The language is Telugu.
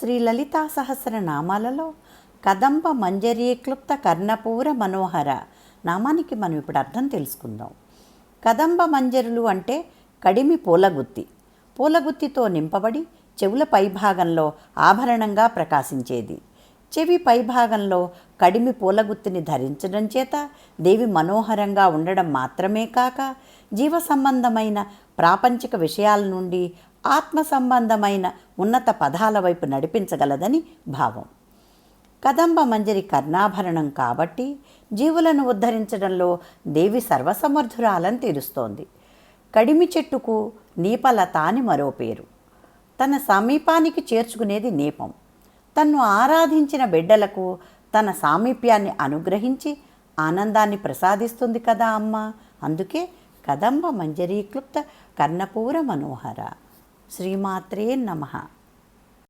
శ్రీ లలితా సహస్రనామాలలో కదంబ మంజరీక్లుప్త కర్ణపూర మనోహర నామానికి మనం ఇప్పుడు అర్థం తెలుసుకుందాం. కదంబ మంజరులు అంటే కడిమి పూలగుత్తి. పూలగుత్తితో నింపబడి చెవుల పైభాగంలో ఆభరణంగా ప్రకాశించేది. చెవి పైభాగంలో కడిమి పూలగుత్తిని ధరించడం చేత దేవి మనోహరంగా ఉండడం మాత్రమే కాక జీవ సంబంధమైన ప్రాపంచిక విషయాల నుండి ఆత్మ సంబంధమైన ఉన్నత పదాల వైపు నడిపించగలదని భావం. కదంబ మంజరి కర్ణాభరణం కాబట్టి జీవులను ఉద్ధరించడంలో దేవి సర్వసమర్థురాలని తీరుస్తోంది. కడిమి చెట్టుకు నీపలత అని మరో పేరు. తన సమీపానికి చేర్చుకునేది నీపం. తన్ను ఆరాధించిన బిడ్డలకు తన సామీప్యాన్ని అనుగ్రహించి ఆనందాన్ని ప్రసాదిస్తుంది కదా అమ్మ. అందుకే కదంబ మంజరీక్లుప్త కర్ణపూర మనోహర. శ్రీమాత్రే నమః